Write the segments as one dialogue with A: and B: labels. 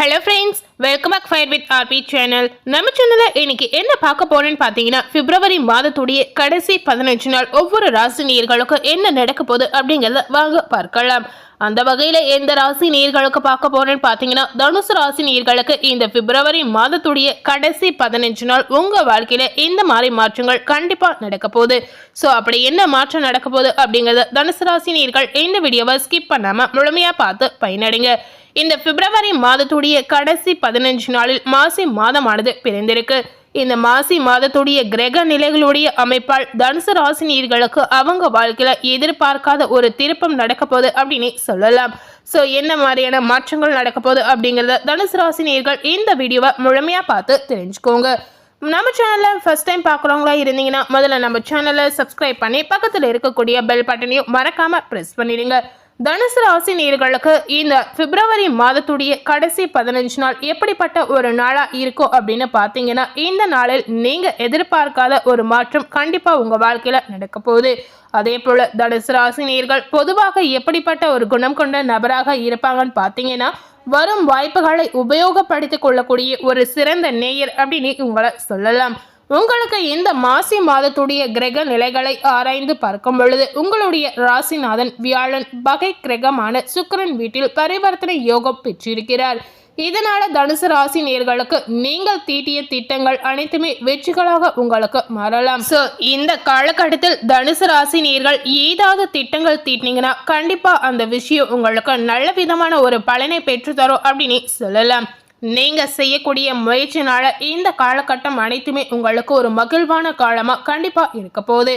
A: Hello friends welcome back fire with RP channel நம்ம சேனலில் இன்னைக்கு என்ன பார்க்க போறேன்னு பார்த்தீங்கன்னா பிப்ரவரி மாதத்துடைய கடைசி பதினஞ்சு நாள் ஒவ்வொரு ராசி நேர்களுக்கு என்ன நடக்க போகுது அப்படிங்கிறத வாங்க பார்க்கலாம். அந்த வகையில் எந்த ராசி நேர்களுக்கு பார்க்க போறேன்னு பார்த்தீங்கன்னா தனுசு ராசி நேர்களுக்கு இந்த பிப்ரவரி மாதத்துடைய கடைசி பதினஞ்சு நாள் உங்கள் வாழ்க்கையில் இந்த மாதிரி மாற்றங்கள் கண்டிப்பாக நடக்க போகுது? ஸோ அப்படி என்ன மாற்றம் நடக்க போகுது அப்படிங்கிறத தனுசு ராசி நேர்கள் இந்த வீடியோவை ஸ்கிப் பண்ணாமல் முழுமையாக பார்த்து பயனடைங்க. இந்த பிப்ரவரி மாதத்துடைய கடைசி பதினஞ்சு நாளில் மாசி மாதமானது பிறந்திருக்கு. இந்த மாசி மாதத்துடைய கிரக நிலைகளுடைய அமைப்பால் தனுசு ராசினியர்களுக்கு அவங்க வாழ்க்கையில எதிர்பார்க்காத ஒரு திருப்பம் நடக்க போகுது அப்படின்னு சொல்லலாம். ஸோ என்ன மாதிரியான மாற்றங்கள் நடக்க போகுது அப்படிங்கிறத தனுசு ராசினியர்கள் இந்த வீடியோவை முழுமையாக பார்த்து தெரிஞ்சுக்கோங்க. நம்ம சேனலில் ஃபர்ஸ்ட் டைம் பார்க்குறவங்களா இருந்தீங்கன்னா முதல்ல நம்ம சேனலை சப்ஸ்கிரைப் பண்ணி பக்கத்தில் இருக்கக்கூடிய பெல் பட்டனையும் மறக்காமல் ப்ரெஸ் பண்ணிடுங்க. தனுசு ராசி நேர்களுக்கு இந்த பிப்ரவரி மாதத்துடைய கடைசி பதினஞ்சு நாள் எப்படிப்பட்ட ஒரு நாளாக இருக்கும் அப்படின்னு பார்த்தீங்கன்னா இந்த நாளில் நீங்கள் எதிர்பார்க்காத ஒரு மாற்றம் கண்டிப்பாக உங்கள் வாழ்க்கையில் நடக்க போகுது. அதே போல் தனுசு ராசி நேர்கள் பொதுவாக எப்படிப்பட்ட ஒரு குணம் கொண்ட நபராக இருப்பாங்கன்னு பார்த்தீங்கன்னா வரும் வாய்ப்புகளை உபயோகப்படுத்திக் கொள்ளக்கூடிய ஒரு சிறந்த நேயர் அப்படின்னு உங்களை சொல்லலாம். உங்களுக்கு இந்த மாசி மாதத்துடைய கிரக நிலைகளை ஆராய்ந்து பார்க்கும் பொழுது உங்களுடைய ராசிநாதன் வியாழன் பகை கிரகமான சுக்கரன் வீட்டில் பரிவர்த்தனை யோகம் பெற்றிருக்கிறார். இதனால தனுசு ராசி நேர்களுக்கு நீங்கள் தீட்டிய திட்டங்கள் அனைத்துமே வெற்றிகளாக உங்களுக்கு மாறலாம். ஸோ இந்த காலகட்டத்தில் தனுசு ராசி நேர்கள் ஏதாவது திட்டங்கள் தீட்டினீங்கன்னா கண்டிப்பா அந்த விஷயம் உங்களுக்கு நல்ல விதமான ஒரு பலனை பெற்றுத்தரும் அப்படின்னு சொல்லலாம். நீங்கள் செய்யக்கூடிய முயற்சினால இந்த காலகட்டம் அனைத்துமே உங்களுக்கு ஒரு மகிழ்வான காலமாக கண்டிப்பாக இருக்க போகுது.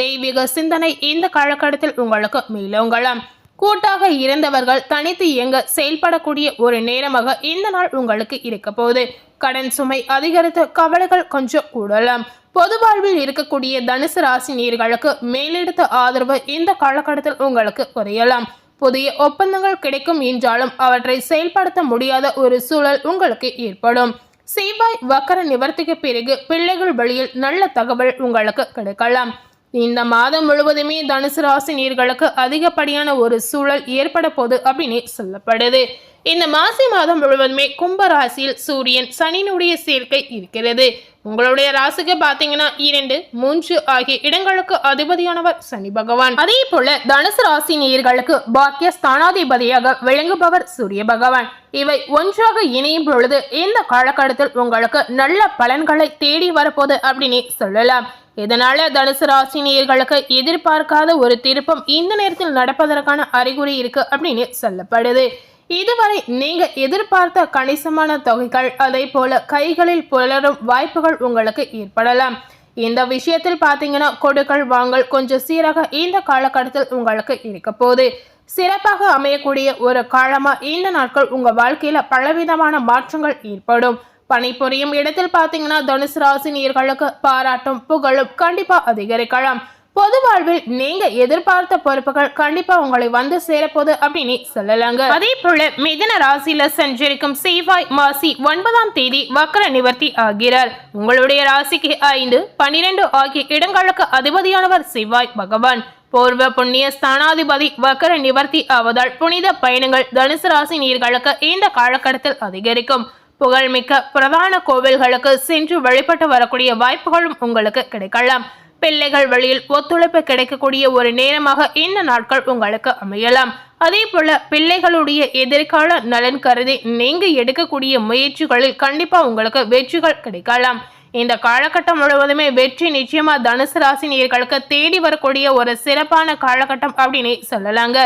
A: தெய்வீக சிந்தனை இந்த காலகட்டத்தில் உங்களுக்கு மேலோங்கலாம் கூட்டாக இருந்தவர்கள் தனித்து இயங்க செயல்படக்கூடிய ஒரு நேரமாக இந்த நாள் உங்களுக்கு இருக்க போகுது. கடன் சுமை அதிகரித்து கவலைகள் கொஞ்சம் கூடலாம். பொது வாழ்வில் இருக்கக்கூடிய தனுசு ராசி நீர்களுக்கு மேலெடுத்த ஆதரவு இந்த காலகட்டத்தில் உங்களுக்கு குறையலாம். புதிய ஒப்பந்தங்கள் கிடைக்கும் என்றாலும் அவற்றை செயல்படுத்த முடியாத ஒரு சூழல் உங்களுக்கு ஏற்படும். செவ்வாய் வக்கர நிவர்த்திக்கு பிறகு பிள்ளைகள் வழியில் நல்ல தகவல் உங்களுக்கு கிடைக்கலாம். இந்த மாதம் முழுவதுமே தனுசு ராசி நீர்களுக்கு அதிகப்படியான ஒரு சூழல் ஏற்பட போது அப்படின்னு சொல்லப்படுது. இந்த மாசி மாதம் முழுவதுமே கும்ப ராசியில் சூரியன் சனியினுடைய சேர்க்கை இருக்கிறது. உங்களுடைய ராசிக்கு பாத்தீங்கன்னா இரண்டு மூன்று ஆகிய இடங்களுக்கு அதிபதியானவர் சனி பகவான். அதே போல தனுசு ராசி நேயர்களுக்கு பாக்கிய ஸ்தானாதிபதியாக விளங்குபவர் சூரிய பகவான். இவை ஒன்றாக இணையும் பொழுது இந்த காலகட்டத்தில் உங்களுக்கு நல்ல பலன்களை தேடி வரப்போது அப்படின்னு சொல்லலாம். இதனால தனுசு ராசி நேயர்களுக்கு எதிர்பார்க்காத ஒரு திருப்பம் இந்த நேரத்தில் நடப்பதற்கான அறிகுறி இருக்கு அப்படின்னு சொல்லப்படுது. இதுவரை நீங்க எதிர்பார்த்த கணிசமான தொகைகள் அதே போல கைகளில் புலரும் வாய்ப்புகள் உங்களுக்கு ஏற்படலாம். இந்த விஷயத்தில் பார்த்தீங்கன்னா கொடுக்கல் வாங்கல் கொஞ்சம் சீராக இந்த காலகட்டத்தில் உங்களுக்கு இருக்க போகுது. சிறப்பாக அமையக்கூடிய ஒரு காலமா இந்த நாட்கள் உங்க வாழ்க்கையில பலவிதமான மாற்றங்கள் ஏற்படும். பணிபுரியும் இடத்தில் பார்த்தீங்கன்னா தனுசு ராசி நீர்களுக்கு பாராட்டும் புகழும் கண்டிப்பா அதிகரிக்கலாம். பொது வாழ்வில் நீங்க எதிர்பார்த்த பொறுப்புகள் கண்டிப்பா உங்களை வந்து சேரப்போகுது அப்படின்னு சொல்லலாங்க. அதே போல மிதன ராசியில சஞ்சரிக்கும் செவ்வாய் மாசி ஒன்பதாம் தேதி வக்கர நிவர்த்தி ஆகிறார். உங்களுடைய ராசிக்கு ஐந்து பன்னிரண்டு ஆகிய இடங்களுக்கு அதிபதியானவர் செவ்வாய் பகவான். பூர்வ புண்ணிய ஸ்தானாதிபதி வக்கர நிவர்த்தி ஆவதால் புனித பயணங்கள் தனுசு ராசி நீர்களுக்கு இந்த காலகட்டத்தில் அதிகரிக்கும். புகழ்மிக்க பிரதான கோவில்களுக்கு சென்று வழிபட்டு வரக்கூடிய வாய்ப்புகளும் உங்களுக்கு கிடைக்கலாம். பிள்ளைகள் வழியில் ஒத்துழைப்பு கிடைக்கக்கூடிய ஒரு நேரமாக இந்த நாட்கள் உங்களுக்கு அமையலாம். அதே போல பிள்ளைகளுடைய எதிர்கால நலன் கருதி நீங்க எடுக்கக்கூடிய முயற்சிகளில் கண்டிப்பா உங்களுக்கு வெற்றிகள் கிடைக்கலாம். இந்த காலகட்டம் முழுவதுமே வெற்றி நிச்சயமா தனுசு ராசி நேர்களுக்கு தேடி வரக்கூடிய ஒரு சிறப்பான காலகட்டம் அப்படின்னு சொல்லலாங்க.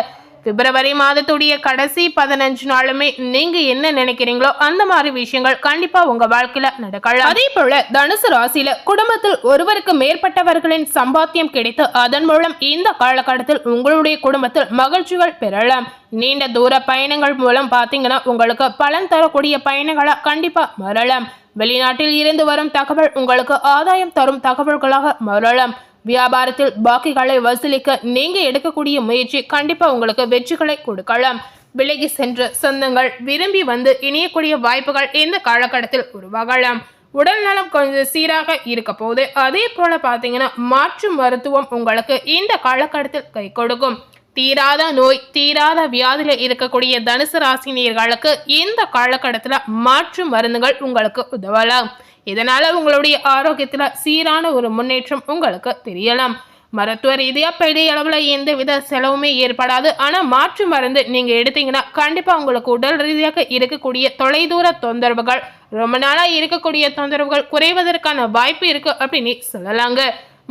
A: பிப்ரவரி மாதத்துடைய கடைசி பதினஞ்சு நாளுமே நீங்க என்ன நினைக்கிறீங்களோ அந்த மாதிரி விஷயங்கள் கண்டிப்பா உங்க வாழ்க்கையில நடக்கலாம். அதே போல தனுசு ராசியில குடும்பத்தில் ஒருவருக்கு மேற்பட்டவர்களின் சம்பாத்தியம் கிடைத்து அதன் மூலம் இந்த காலகட்டத்தில் உங்களுடைய குடும்பத்தில் மகிழ்ச்சிகள் பெறலாம். நீண்ட தூர பயணங்கள் மூலம் பார்த்தீங்கன்னா உங்களுக்கு பலன் தரக்கூடிய பயணங்களை கண்டிப்பா மறலாம். வெளிநாட்டில் இருந்து வரும் தகவல் உங்களுக்கு ஆதாயம் தரும் தகவல்களாக மறலாம். வியாபாரத்தில் பாக்கிகளை வசூலிக்க நீங்க எடுக்கக்கூடிய முயற்சி கண்டிப்பா உங்களுக்கு வெற்றிகளை கொடுக்கலாம். விலகி சென்ற சொந்தங்கள் விரும்பி வந்து இணையக்கூடிய வாய்ப்புகள் இந்த காலகட்டத்தில் உருவாகலாம். உடல் நலம் கொஞ்சம் சீராக இருக்க போது அதே போல பார்த்தீங்கன்னா மாற்று மருத்துவம் உங்களுக்கு இந்த காலகட்டத்தில் கை கொடுக்கும். தீராத நோய் தீராத வியாதியில இருக்கக்கூடிய தனுசு ராசினியர்களுக்கு இந்த காலகட்டத்தில் மாற்று மருந்துகள் உங்களுக்கு உதவலாம். இதனால் உங்களுடைய ஆரோக்கியத்தில் சீரான ஒரு முன்னேற்றம் உங்களுக்கு தெரியலாம். மருத்துவ ரீதியாக பெரிய அளவில் எந்த வித செலவுமே ஏற்படாது. ஆனால் மாற்று மருந்து நீங்கள் எடுத்தீங்கன்னா கண்டிப்பாக உங்களுக்கு உடல் ரீதியாக இருக்கக்கூடிய தொலைதூர தொந்தரவுகள் ரொம்ப நாளாக இருக்கக்கூடிய தொந்தரவுகள் குறைவதற்கான வாய்ப்பு இருக்கு அப்படின்னு சொல்லலாங்க.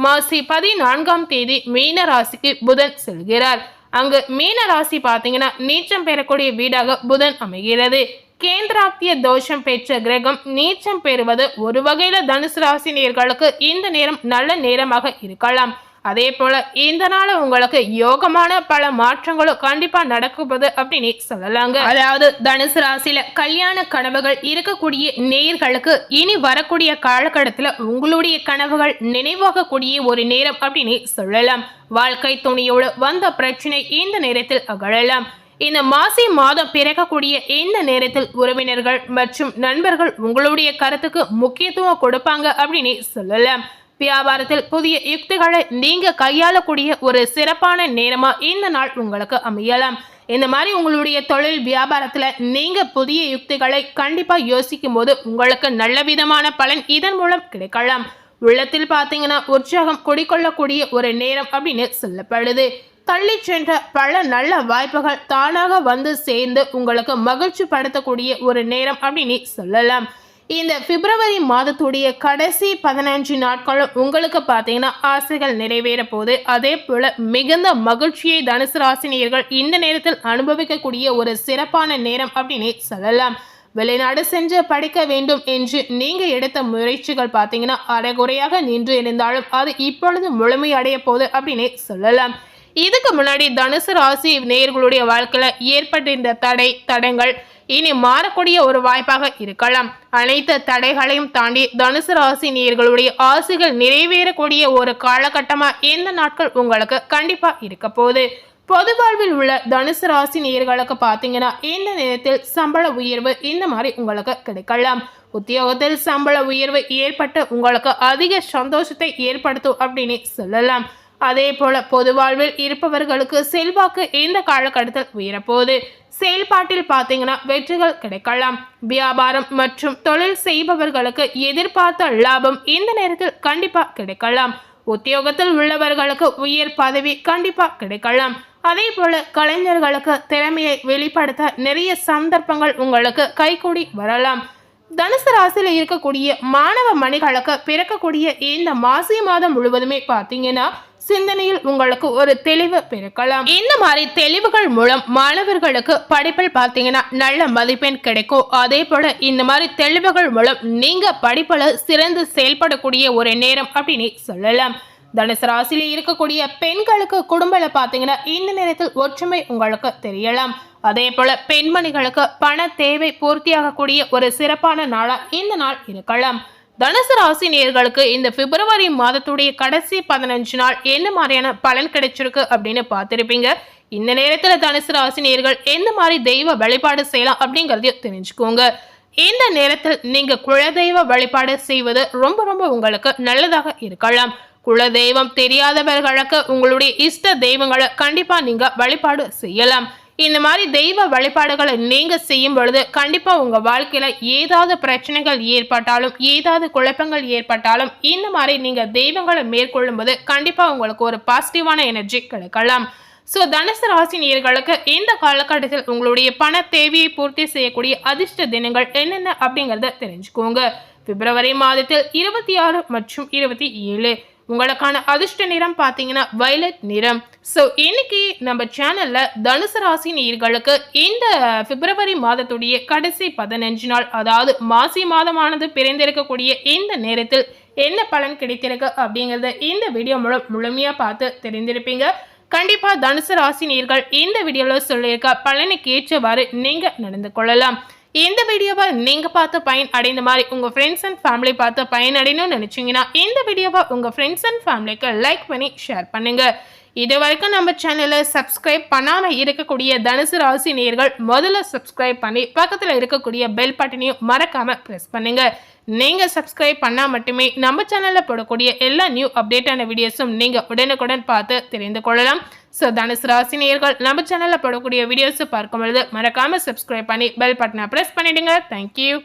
A: மாசி பதினான்காம் தேதி மீன ராசிக்கு புதன் செல்கிறார். அங்கு மீன ராசி பார்த்தீங்கன்னா நீச்சம் பெறக்கூடிய வீடாக புதன் அமைகிறது. கேந்திராப்திய தோஷம் பெற்ற கிரகம் நீச்சம் பெறுவது ஒரு வகையில தனுசு ராசி நேர்களுக்கு இந்த நேரம் நல்ல நேரமாக இருக்கலாம். அதே போல இந்த நாள் உங்களுக்கு யோகமான பல மாற்றங்களும் கண்டிப்பா நடக்குவது அப்படின்னு சொல்லலாங்க. அதாவது தனுசு ராசியில கல்யாண கனவுகள் இருக்கக்கூடிய நேர்களுக்கு இனி வரக்கூடிய காலகட்டத்துல உங்களுடைய கனவுகள் நினைவாகக்கூடிய ஒரு நேரம் அப்படின்னு சொல்லலாம். வாழ்க்கை துணியோடு வந்த பிரச்சனை இந்த நேரத்தில் அகழலாம் இந்த மாசி மாதம் பிறக்கக்கூடிய இந்த நேரத்தில் உறவினர்கள் மற்றும் நண்பர்கள் உங்களுடைய கருத்துக்கு முக்கியத்துவம் கொடுப்பாங்க அப்படின்னு சொல்லலாம். வியாபாரத்தில் புதிய யுக்திகளை நீங்க கையாளக்கூடிய ஒரு சிறப்பான நேரமா இந்த நாள் உங்களுக்கு அமையலாம். இந்த மாதிரி உங்களுடைய தொழில் வியாபாரத்துல நீங்க புதிய யுக்திகளை கண்டிப்பா யோசிக்கும் போது உங்களுக்கு நல்ல விதமான பலன் இதன் மூலம் கிடைக்கலாம். உள்ளத்தில் பார்த்தீங்கன்னா உற்சாகம் குடிக்கொள்ளக்கூடிய ஒரு நேரம் அப்படின்னு சொல்லப்படுது. தள்ளி சென்ற பல நல்ல வாய்ப்புகள் தானாக வந்து சேர்ந்து உங்களுக்கு மகிழ்ச்சி படுத்தக்கூடிய ஒரு நேரம் அப்படின்னு சொல்லலாம். இந்த பிப்ரவரி மாதத்துடைய கடைசி பதினஞ்சு நாட்களும் உங்களுக்கு பார்த்தீங்கன்னா ஆசைகள் நிறைவேற போது அதே போல மிகுந்த மகிழ்ச்சியை தனுசு ராசினியர்கள் இந்த நேரத்தில் அனுபவிக்கக்கூடிய ஒரு சிறப்பான நேரம் அப்படின்னு சொல்லலாம். வெளிநாடு சென்று படிக்க வேண்டும் என்று நீங்கள் எடுத்த முயற்சிகள் பார்த்தீங்கன்னா அரைகுறையாக நின்று இருந்தாலும் அது இப்பொழுது முழுமையடைய போகுது அப்படின்னு சொல்லலாம். இதுக்கு முன்னாடி தனுசு ராசி நேயர்களுடைய வாழ்க்கையில் ஏற்பட்டிருந்த தடை தடங்கள் இனி மாறக்கூடிய ஒரு வாய்ப்பாக இருக்கலாம். அனைத்து தடைகளையும் தாண்டி தனுசு ராசி நேர்களுடைய ஆசைகள் நிறைவேறக்கூடிய ஒரு காலகட்டமாக இந்த நாட்கள் உங்களுக்கு கண்டிப்பாக இருக்க போகுது. பொது வாழ்வில் உள்ள தனுசு ராசி நேர்களுக்கு பார்த்தீங்கன்னா இந்த நேரத்தில் சம்பள உயர்வு இந்த மாதிரி உங்களுக்கு கிடைக்கலாம். உத்தியோகத்தில் சம்பள உயர்வு ஏற்பட்டு உங்களுக்கு அதிக சந்தோஷத்தை ஏற்படுத்தும் அப்படின்னு சொல்லலாம். அதே போல பொது வாழ்வில் இருப்பவர்களுக்கு செல்வாக்கு இந்த காலகட்டத்தில் உயரப்போகுது. செயல்பாட்டில் பார்த்தீங்கன்னா வெற்றிகள் கிடைக்கலாம். வியாபாரம் மற்றும் தொழில் செய்பவர்களுக்கு எதிர்பார்த்த லாபம் இந்த நேரத்தில் கண்டிப்பாக கிடைக்கலாம். உத்தியோகத்தில் உள்ளவர்களுக்கு உயர் பதவி கண்டிப்பாக கிடைக்கலாம். அதே போல கலைஞர்களுக்கு திறமையை வெளிப்படுத்த நிறைய சந்தர்ப்பங்கள் உங்களுக்கு கைகூடி வரலாம். தனுசு ராசியில் இருக்கக்கூடிய மாணவ மணிகளுக்கு பிறக்கக்கூடிய இந்த மாசி மாதம் முழுவதுமே பார்த்தீங்கன்னா சிந்தனையில் உங்களுக்கு ஒரு தெளிவு பிறக்கலாம். இந்த மாதிரி தெளிவுகள் மூலம் மாணவர்களுக்கு படிப்பில் பார்த்தீங்கன்னா நல்ல மதிப்பெண் கிடைக்கும். அதே போல இந்த மாதிரி தெளிவுகள் மூலம் நீங்க படிப்பில் சிறந்து செயல்படக்கூடிய ஒரு நேரம் அப்படின்னு சொல்லலாம். தனுசு ராசியில இருக்கக்கூடிய பெண்களுக்கு குடும்பல பார்த்தீங்கன்னா இந்த நேரத்தில் ஒற்றுமை உங்களுக்கு தெரியலாம். அதே போல பெண்மணிகளுக்கு பண தேவை பூர்த்தியாகக்கூடிய ஒரு சிறப்பான நாளா இந்த நாள் இருக்கலாம். தனுசு ராசி நேர்களுக்கு இந்த பிப்ரவரி மாதத்துடைய கடைசி பதினஞ்சு நாள் என்ன மாதிரியான பலன் கிடைச்சிருக்கு அப்படின்னு பார்த்துருப்பீங்க. இந்த நேரத்தில் தனுசு ராசி நேர்கள் எந்த மாதிரி தெய்வ வழிபாடு செய்யலாம் அப்படிங்கிறதையும் தெரிஞ்சுக்கோங்க. இந்த நேரத்தில் நீங்கள் குலதெய்வ வழிபாடு செய்வது ரொம்ப ரொம்ப உங்களுக்கு நல்லதாக இருக்கலாம். குலதெய்வம் தெரியாதவர்களுக்கு உங்களுடைய இஷ்ட தெய்வங்களை கண்டிப்பாக நீங்கள் வழிபாடு செய்யலாம். இந்த மாதிரி தெய்வ வழிபாடுகளை நீங்க செய்யும் பொழுது கண்டிப்பா உங்க வாழ்க்கையில ஏதாவது பிரச்சனைகள் ஏற்பட்டாலும் ஏதாவது குழப்பங்கள் ஏற்பட்டாலும் இந்த மாதிரி நீங்க தெய்வங்களை மேற்கொள்ளும் போது கண்டிப்பா உங்களுக்கு ஒரு பாசிட்டிவான எனர்ஜி கிடைக்கலாம். ஸோ தனுசு ராசி நேர்களுக்கு இந்த காலகட்டத்தில் உங்களுடைய பண தேவையை பூர்த்தி செய்யக்கூடிய அதிர்ஷ்ட தினங்கள் என்னென்ன அப்படிங்கிறத தெரிஞ்சுக்கோங்க. பிப்ரவரி மாதத்தில் இருபத்தி ஆறு மற்றும் இருபத்தி ஏழு. உங்களுக்கான அதிர்ஷ்ட நிறம் பார்த்தீங்கன்னா வைலட் நிறம். ஸோ இன்னைக்கு நம்ம சேனலில் தனுசு ராசி நீர்களுக்கு இந்த பிப்ரவரி மாதத்துடைய கடைசி பதினஞ்சு நாள் அதாவது மாசி மாதமானது பிறந்திருக்கக்கூடிய இந்த நேரத்தில் என்ன பலன் கிடைத்திருக்கு அப்படிங்கிறத இந்த வீடியோ மூலம் முழுமையாக பார்த்து தெரிந்திருப்பீங்க. கண்டிப்பாக தனுசு ராசி நீர்கள் இந்த வீடியோவில் சொல்லியிருக்க பலனுக்கு ஏற்றவாறு நீங்கள் நடந்து கொள்ளலாம். இந்த வீடியோவை நீங்கள் பார்த்து பயன் அடைந்த மாதிரி உங்கள் ஃப்ரெண்ட்ஸ் அண்ட் ஃபேமிலி பார்த்து பயன் அடையணும்னு நினச்சிங்கன்னா இந்த வீடியோவை உங்கள் ஃப்ரெண்ட்ஸ் அண்ட் ஃபேமிலிக்கு லைக் பண்ணி ஷேர் பண்ணுங்கள் இது வரைக்கும் நம்ம சேனலை சப்ஸ்கிரைப் பண்ணாமல் இருக்கக்கூடிய தனுசு ராசி நேர்கள் முதல்ல சப்ஸ்கிரைப் பண்ணி பக்கத்தில் இருக்கக்கூடிய பெல் பட்டனையும் மறக்காமல் ப்ரெஸ் பண்ணுங்கள் நீங்கள் சப்ஸ்கிரைப் பண்ணால் மட்டுமே நம்ம சேனலில் போடக்கூடிய எல்லா நியூ அப்டேட்டான வீடியோஸும் நீங்கள் உடனுக்குடன் பார்த்து தெரிந்து கொள்ளலாம். ஸோ தனுசு ராசி நேர்கள் நம்ம சேனலில் போடக்கூடிய வீடியோஸை பார்க்கும் பொழுது மறக்காமல் சப்ஸ்கிரைப் பண்ணி பெல் பட்டனை ப்ரெஸ் பண்ணிவிடுங்க தேங்க்யூ